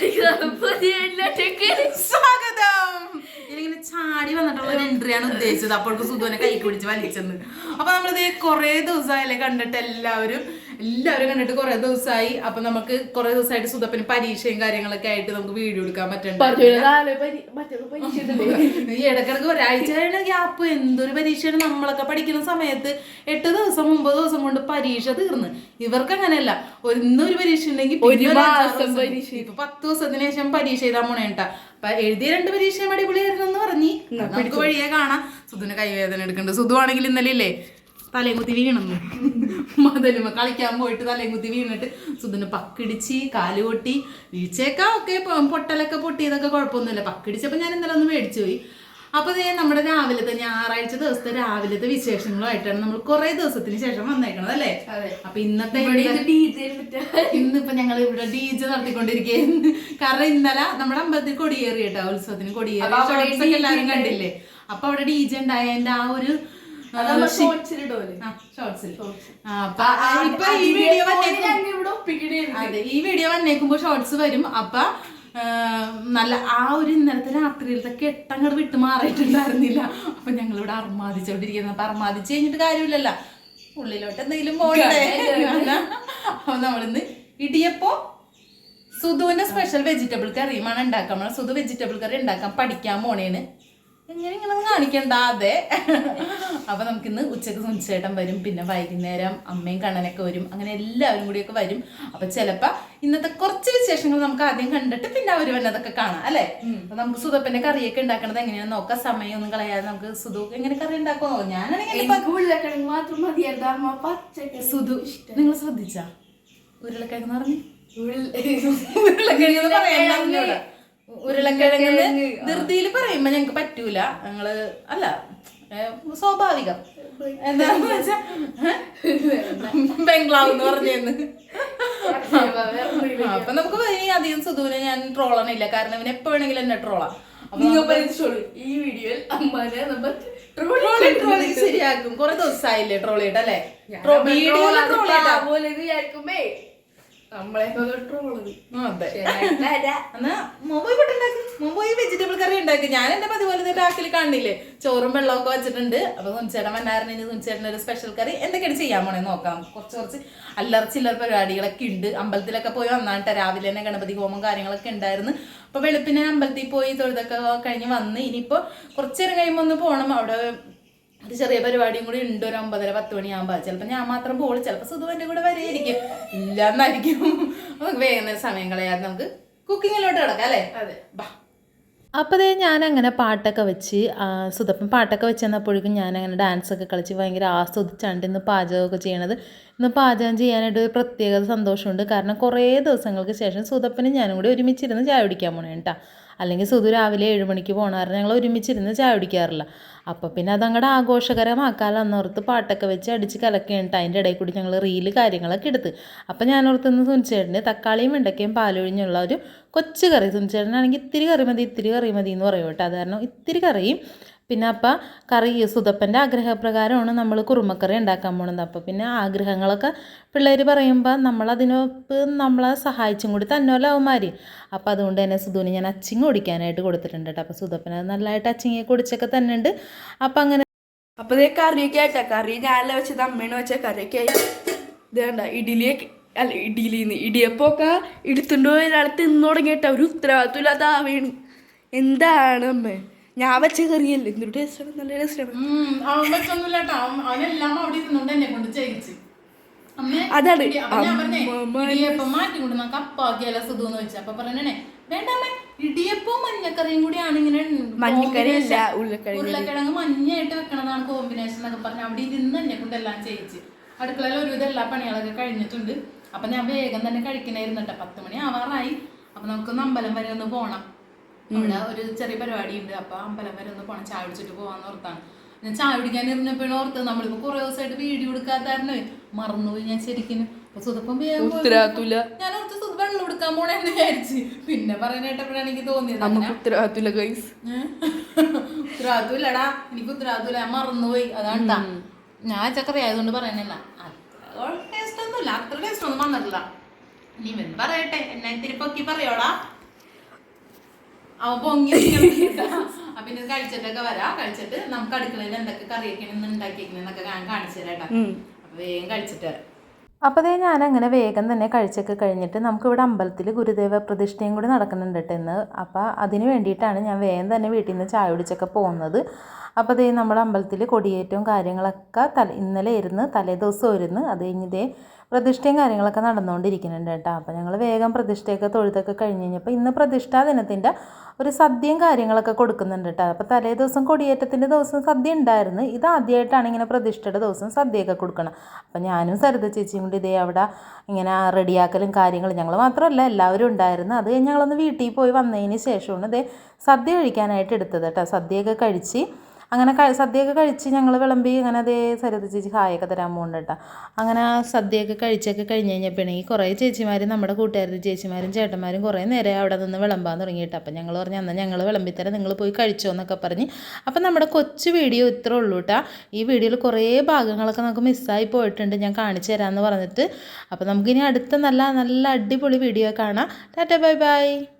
那个婆娘，那真敢说。ഒരു entry ആണ് ഉദ്ദേശിച്ചത്. അപ്പോഴേക്കും സുധുവിനെ കൈ പിടിച്ച് വലിച്ചെന്ന്. അപ്പൊ നമ്മളിത് കുറെ ദിവസമായല്ലേ കണ്ടിട്ട് എല്ലാവരും എല്ലാവരും കണ്ടിട്ട് കുറെ ദിവസമായി. അപ്പൊ നമുക്ക് കുറെ ദിവസമായിട്ട് സുധപ്പിന് പരീക്ഷയും കാര്യങ്ങളൊക്കെ ആയിട്ട് നമുക്ക് വീഡിയോ എടുക്കാൻ പറ്റണ്ട? ഈ ഇടക്കിടക്ക് ഒരാഴ്ചയുടെ ഗ്യാപ്പ്. എന്തൊരു പരീക്ഷയാണ്? നമ്മളൊക്കെ പഠിക്കുന്ന സമയത്ത് എട്ട് ദിവസം ഒമ്പത് ദിവസം കൊണ്ട് പരീക്ഷ തീർന്ന്. ഇവർക്ക് അങ്ങനെയല്ല. ഒരു ഇന്നൊരു പരീക്ഷ ഉണ്ടെങ്കിൽ പത്ത് ദിവസത്തിന് ശേഷം പരീക്ഷ പോണേട്ടാ അപ്പൊ എഴുതിയ രണ്ട് പരീക്ഷയും അടിപൊളിയായിരുന്നു എന്ന് പറഞ്ഞ് നമുക്ക് വഴിയെ കാണാം. സുധുവിന് കൈവേദന എടുക്കണ്ട് സുധു ആണെങ്കിൽ ഇന്നലെ ഇല്ലേ? തലയും കുത്തി വീണെന്ന്. മതലുമ കളിക്കാൻ പോയിട്ട് തലയും കുത്തി വീണിട്ട് സുധുന് പക്കിടിച്ച് കാൽ പൊട്ടി. വീഴ്ചയൊക്കെ ഒക്കെ പൊട്ടലൊക്കെ പൊട്ടിയതൊക്കെ കുഴപ്പമൊന്നുമില്ല. പക്കിടിച്ചപ്പോൾ ഞാൻ ഇന്നലെ ഒന്ന് മേടിച്ചു പോയി. അപ്പൊ ദേ നമ്മുടെ രാവിലത്തെ ഞായറാഴ്ച ദിവസത്തെ രാവിലത്തെ വിശേഷങ്ങളുമായിട്ടാണ് നമ്മൾ കൊറേ ദിവസത്തിന് ശേഷം വന്നേക്കണത് അല്ലേ? അപ്പൊ ഇന്നത്തെ ഇന്നിപ്പോ ഞങ്ങൾ ഇവിടെ ഡി ജെ നടത്തിക്കൊണ്ടിരിക്കുകയായിരുന്നു. കാരണം ഇന്നലെ നമ്മുടെ അമ്പലത്തിൽ കൊടിയേറി കേട്ടോ ഉത്സവത്തിന് കൊടിയേറി. എല്ലാരും എല്ലാവരും കണ്ടില്ലേ? അപ്പൊ അവിടെ ഡി ജെ ഉണ്ടായതിന്റെ ആ ഒരു ഈ വീഡിയോ വന്നേക്കും അതെ ഈ വീഡിയോ വന്നേക്കുമ്പോ ഷോർട്സ് വരും. അപ്പൊ നല്ല ആ ഒരു ഇന്നലത്തെ രാത്രിയിലത്തെ കെട്ടങ്ങട് വിട്ട് മാറിയിട്ടുണ്ടായിരുന്നില്ല. അപ്പൊ ഞങ്ങൾ ഇവിടെ അർമാദിച്ചോണ്ടിരിക്കുന്നത് അപ്പൊ അർമാദിച്ച് കഴിഞ്ഞിട്ട് കാര്യമില്ലല്ലോ. ഉള്ളിലോട്ട് എന്തെങ്കിലും പോകണ്ടേ? അപ്പൊ നമ്മളിന്ന് ഇടിയപ്പോ സുധുവിന്റെ സ്പെഷ്യൽ വെജിറ്റബിൾ കറിയുമാണ് ഉണ്ടാക്കാം നമ്മൾ സുധു വെജിറ്റബിൾ കറി ഉണ്ടാക്കാൻ പഠിക്കാൻ പോണേന് എങ്ങനെ ഇങ്ങനെ കാണിക്കണ്ട അതെ. അപ്പൊ നമുക്കിന്ന് ഉച്ചയ്ക്ക് സുനിച്ചേട്ടൻ വരും പിന്നെ വൈകുന്നേരം അമ്മയും കണ്ണനൊക്കെ വരും അങ്ങനെ എല്ലാവരും കൂടിയൊക്കെ വരും. അപ്പൊ ചിലപ്പോ ഇന്നത്തെ കുറച്ച് വിശേഷങ്ങൾ നമുക്ക് ആദ്യം കണ്ടിട്ട് പിന്നെ അവർ വന്നതൊക്കെ കാണാം അല്ലെ? അപ്പൊ നമുക്ക് സുതപ്പിന്റെ കറിയൊക്കെ ഉണ്ടാക്കണത് എങ്ങനെയാന്ന് നോക്കാം. സമയം ഒന്നും കളയാതെ നമുക്ക് സുധു എങ്ങനെ കറി ഉണ്ടാക്കുമോ ഞാനാണെങ്കിൽ സുധു നിങ്ങൾ ശ്രദ്ധിച്ചാ? ഉരുളക്കിഴങ്ങ് പറഞ്ഞു? ഉരുളക്കിഴങ്ങ് പറയാൻ. ഉരുളക്കിഴങ്ങ് ധൃതിയിൽ പറയുമ്പോ ഞങ്ങക്ക് പറ്റൂല. ഞങ്ങൾ അല്ല സ്വാഭാവികം. എന്താന്ന് വെച്ചാ ബംഗ്ലാവ് എന്ന് പറഞ്ഞു അപ്പൊ നമുക്ക് ഇനി അധികം സുധുവിനെ ഞാൻ ട്രോളണില്ല കാരണം ഇവൻ എപ്പോ വേണമെങ്കിലും എന്നെ ട്രോളാ. ഈ വീഡിയോയിൽ അമ്മാനെ നമ്മൾ ശരിയാക്കും. കൊറേ ദിവസമായില്ലേ ട്രോൾ ചെയ്തിട്ട് അല്ലേ? വീഡിയോ വിചാരിക്കുമ്പേ മോബോയ് വെജിറ്റബിൾ കറി ഉണ്ടാക്കി. ഞാൻ എന്റെ പതിപോലെ ബാക്കിൽ കാണില്ലേ? ചോറും വെള്ളമൊക്കെ വെച്ചിട്ടുണ്ട്. അപ്പൊ തുണിച്ചേട്ടൻ വന്നായിരുന്നു. തുണിച്ചേട്ടൻ ഒരു സ്പെഷ്യൽ കറി എന്തൊക്കെയാണ് ചെയ്യാൻ പോണേ നോക്കാം. കുറച്ച് കുറച്ച് അല്ലറച്ചില്ലറ പരിപാടികളൊക്കെ ഉണ്ട്. അമ്പലത്തിലൊക്കെ പോയി വന്നാട്ടെ രാവിലെ തന്നെ ഗണപതി ഹോമം കാര്യങ്ങളൊക്കെ ഉണ്ടായിരുന്നു. അപ്പൊ വെളുപ്പിനെ അമ്പലത്തിൽ പോയി തൊഴുതൊക്കെ കഴിഞ്ഞ് വന്ന്. ഇനിയിപ്പോ കുറച്ചേരം കഴിയുമ്പോൾ ഒന്ന് പോകണം അവിടെ ഒരു ചെറിയ പരിപാടിയും കൂടി ഉണ്ട്. ഒരു ഒമ്പതര പത്ത് മണിയാകുമ്പോൾ ചിലപ്പോൾ ഞാൻ മാത്രം പോൾ ചിലപ്പോൾ സുധുവിന്റെ കൂടെ വരെയായിരിക്കും ഇല്ല എന്നായിരിക്കും നമുക്ക് വേഗം സമയം കളയാതെ നമുക്ക് കുക്കിങ്ങിലോട്ട് കിടക്കാം അല്ലേ? അതെ. ബാ. അപ്പോൾ ഞാൻ അങ്ങനെ പാട്ടൊക്കെ വെച്ച് സുതപ്പൻ പാട്ടൊക്കെ വെച്ച് തന്നപ്പോഴേക്കും ഞാൻ അങ്ങനെ ഡാൻസൊക്കെ കളിച്ച് ഭയങ്കര ആസ്വദിച്ചാണ്ട് ഇന്ന് പാചകമൊക്കെ ചെയ്യണത്. ഇന്ന് പാചകം ചെയ്യാനായിട്ട് ഒരു പ്രത്യേകത സന്തോഷമുണ്ട്. കാരണം കുറേ ദിവസങ്ങൾക്ക് ശേഷം സുതപ്പനും ഞാനും കൂടി ഒരുമിച്ചിരുന്ന് ചായ കുടിക്കാൻ പോണേ കേട്ടോ അല്ലെങ്കിൽ സുധു രാവിലെ ഏഴ് മണിക്ക് പോകണ ഞങ്ങൾ ഒരുമിച്ചിരുന്ന് ചായ കുടിക്കാറില്ല. അപ്പോൾ പിന്നെ അതങ്ങടെ ആഘോഷകരമാക്കാലോ. എന്നോർത്ത് പാട്ടൊക്കെ വെച്ച് അടിച്ച് കലക്കിയിട്ട് അതിന്റെ ഇടയിൽ കൂടി ഞങ്ങൾ റീൽ കാര്യങ്ങളൊക്കെ എടുത്ത്. അപ്പോൾ ഞാൻ ഓർത്തുനിന്ന് സുനിച്ചേട്ടന് തക്കാളിയും വെണ്ടയ്ക്കയും പാലൊഴിഞ്ഞുള്ള ഒരു കൊച്ചു കറി. സുനിച്ചേട്ടനാണെങ്കിൽ ഇത്തിരി കറി മതി ഇത്തിരി കറി മതി എന്ന് പറയും കേട്ടോ. അത് കാരണം ഇത്തിരി കറിയും പിന്നെ അപ്പം കറി സുതപ്പന്റെ ആഗ്രഹപ്രകാരമാണ് നമ്മൾ കുറുമക്കറി ഉണ്ടാക്കാൻ പോകുന്നത് അപ്പോൾ പിന്നെ ആഗ്രഹങ്ങളൊക്കെ പിള്ളേർ പറയുമ്പോൾ നമ്മളതിനൊപ്പ് നമ്മളെ സഹായിച്ചും കൂടി തന്നോല്ലോ അവന്മാരി. അപ്പോൾ അതുകൊണ്ട് തന്നെ സുധുവിന് ഞാൻ അച്ചിങ് കുടിക്കാനായിട്ട് കൊടുത്തിട്ടുണ്ട് കേട്ടോ. അപ്പോൾ സുതപ്പന് നല്ലതായിട്ട് അച്ചിങ്ങി കുടിച്ചൊക്കെ തന്നെ ഉണ്ട് അപ്പം അങ്ങനെ അപ്പോൾ ഇതേ കറിയൊക്കെ ആയിട്ടാ. കറി ഞാനല്ല വെച്ചത് അമ്മേനെ വെച്ച കറിയൊക്കെ ആയി. ഇതേണ്ട ഇഡ്ഡലിയൊക്കെ അല്ല ഇഡ്ഡലിന്ന് ഇടിയപ്പൊക്കെ എടുത്തുകൊണ്ട് പോയി. ഒരാൾ തിന്നു തുടങ്ങിയിട്ട് ഒരു ഉത്തരവാദിത്വം ഇല്ലാത്ത ആവേണ് എന്താണ് അമ്മേ? ഞാൻ വെച്ച കറിയല്ലേ? എന്തൊരു ടേസ്റ്റാണ് നല്ല ടേസ്റ്റാണ് അതാണ്. പറഞ്ഞേ, വെച്ചു. അപ്പൊ ഇടിയപ്പവും മഞ്ഞക്കറിയും കൂടിയാണ് ഇങ്ങനെ മഞ്ഞക്കറി അല്ല, combination. ഉരുളക്കിഴങ്ങ്. ഉരുളക്കിഴങ്ങ് മഞ്ഞയായിട്ട് വെക്കണതാണ് കോമ്പിനേഷൻ എന്നൊക്കെ പറഞ്ഞ് അവിടെ ഇരുന്ന് എന്നെ കൊണ്ട് എല്ലാം ചെയ്യിച്ച്. അടുക്കളയിൽ ഒരുവിധം എല്ലാ പണികളൊക്കെ കഴിഞ്ഞിട്ടുണ്ട്. അപ്പൊ ഞാൻ വേഗം തന്നെ കഴിക്കണായിരുന്നു കേട്ടോ. പത്ത് മണി ആവാറായി. അപ്പൊ നമുക്കൊന്ന് അമ്പലം വരെ ഒന്ന് പോണം. അവിടെ ഒരു ചെറിയ പരിപാടി ഉണ്ട് അപ്പൊ അമ്പലം വരെ ഒന്ന് പോണം. ചായ കുടിച്ചിട്ട് പോവാന്ന് ഓർത്താണ്. ഞാൻ ചായ കുടിക്കാൻ ഇരുന്നപ്പോഴും ഓർത്ത് നമ്മളിപ്പോ കുറെ ദിവസമായിട്ട് വീഡിയോ എടുക്കാത്തായിരുന്നു മറന്നുപോയി ഞാൻ ശരിക്കും. ഞാൻ ഓർത്ത് സുധ വെള്ളം എടുക്കാൻ പോണെന്ന് വിചാരിച്ച്. പിന്നെ പറയാനായിട്ടപ്പോഴാണ് എനിക്ക് തോന്നിയത് ഉത്തരവാദിത്തമില്ലടാ എനിക്ക് ഉത്തരവാദിത്തമില്ല ഞാൻ മറന്നുപോയി. അതാണ് ഞാൻ ചക്കറി ആയതുകൊണ്ട് പറയണില്ല ടേസ്റ്റ് ഒന്നുമില്ല. അത്ര ടേസ്റ്റ് ഒന്നും വന്നിട്ടില്ല. നീ പറയട്ടെ. എന്നെ ഇത്തിരി പൊക്കി പറയോടാ. പൊങ്ങി പിന്നെ കഴിച്ചിട്ടൊക്കെ വരാം. കഴിച്ചിട്ട് നമുക്ക് അടുക്കളയിൽ എന്തൊക്കെ കറിയൊക്കെ ഉണ്ടാക്കിയേക്കണെന്നൊക്കെ ഞാൻ കാണിച്ചു തരാം കേട്ടോ. അപ്പൊ വേഗം കഴിച്ചിട്ട് വരാം. അപ്പോൾ ദേ ഞാൻ അങ്ങനെ വേഗം തന്നെ കഴിച്ചൊക്കെ കഴിഞ്ഞിട്ട് നമുക്കിവിടെ അമ്പലത്തിൽ ഗുരുദേവ പ്രതിഷ്ഠയും കൂടി നടക്കുന്നുണ്ട് കേട്ടോ ഇന്ന്. അപ്പോൾ അതിന് വേണ്ടിയിട്ടാണ് ഞാൻ വേഗം തന്നെ വീട്ടിൽ നിന്ന് ചായ കുടിച്ചൊക്കെ പോകുന്നത്. അപ്പോൾ ദേ നമ്മുടെ അമ്പലത്തിൽ കൊടിയേറ്റവും കാര്യങ്ങളൊക്കെ തല ഇന്നലെ ഇരുന്ന് തലേ ദിവസം ഇരുന്ന് അത് കഴിഞ്ഞ് പ്രതിഷ്ഠയും കാര്യങ്ങളൊക്കെ നടന്നുകൊണ്ടിരിക്കുന്നുണ്ട് കേട്ടോ. അപ്പോൾ ഞങ്ങൾ വേഗം പ്രതിഷ്ഠയൊക്കെ തൊഴുതൊക്കെ കഴിഞ്ഞ് കഴിഞ്ഞപ്പോൾ ഇന്ന് പ്രതിഷ്ഠാ ദിനത്തിന്റെ ഒരു സദ്യയും കാര്യങ്ങളൊക്കെ കൊടുക്കുന്നുണ്ട് കേട്ടോ. അപ്പോൾ തലേ ദിവസം കൊടിയേറ്റത്തിന്റെ ദിവസം സദ്യ ഉണ്ടായിരുന്നു. ഇത് ആദ്യമായിട്ടാണ് ഇങ്ങനെ പ്രതിഷ്ഠയുടെ ദിവസം സദ്യയൊക്കെ കൊടുക്കണം. അപ്പോൾ ഞാനും സരിത ചേച്ചിയും കൂടി ഇതേ അവിടെ ഇങ്ങനെ റെഡിയാക്കലും കാര്യങ്ങളും ഞങ്ങൾ മാത്രമല്ല എല്ലാവരും ഉണ്ടായിരുന്നു. അത് ഞങ്ങളൊന്ന് വീട്ടിൽ പോയി വന്നതിന് ശേഷമാണ് ഇതേ സദ്യ കഴിക്കാനായിട്ട് എടുത്തത് കേട്ടോ. സദ്യയൊക്കെ കഴിച്ച് അങ്ങനെ സദ്യയൊക്കെ കഴിച്ച് ഞങ്ങൾ വിളമ്പി അങ്ങനെ അതേ സരിത ചേച്ചി ഹായൊക്കെ തരാൻ പോകുന്നുണ്ട് കേട്ടോ അങ്ങനെ സദ്യയൊക്കെ കഴിച്ചൊക്കെ കഴിഞ്ഞ് കഴിഞ്ഞപ്പോഴെങ്കിൽ കുറേ ചേച്ചിമാരും നമ്മുടെ കൂട്ടുകാരുടെ ചേച്ചിമാരും ചേട്ടന്മാരും കുറേ നേരെ അവിടെ നിന്ന് വിളമ്പാൻ തുടങ്ങിയിട്ട്. അപ്പം ഞങ്ങൾ പറഞ്ഞു എന്നാൽ ഞങ്ങൾ വിളമ്പിത്തരാം നിങ്ങൾ പോയി കഴിച്ചോ എന്നൊക്കെ പറഞ്ഞ്. അപ്പം നമ്മുടെ കൊച്ചു വീഡിയോ ഇത്രേ ഉള്ളൂ കേട്ടോ ഈ വീഡിയോയിൽ കുറേ ഭാഗങ്ങളൊക്കെ നമുക്ക് മിസ്സായി പോയിട്ടുണ്ട് ഞാൻ കാണിച്ചു തരാമെന്ന് പറഞ്ഞിട്ട്. അപ്പോൾ നമുക്കിനി അടുത്ത നല്ല നല്ല അടിപൊളി വീഡിയോ കാണാം. Tata bye bye.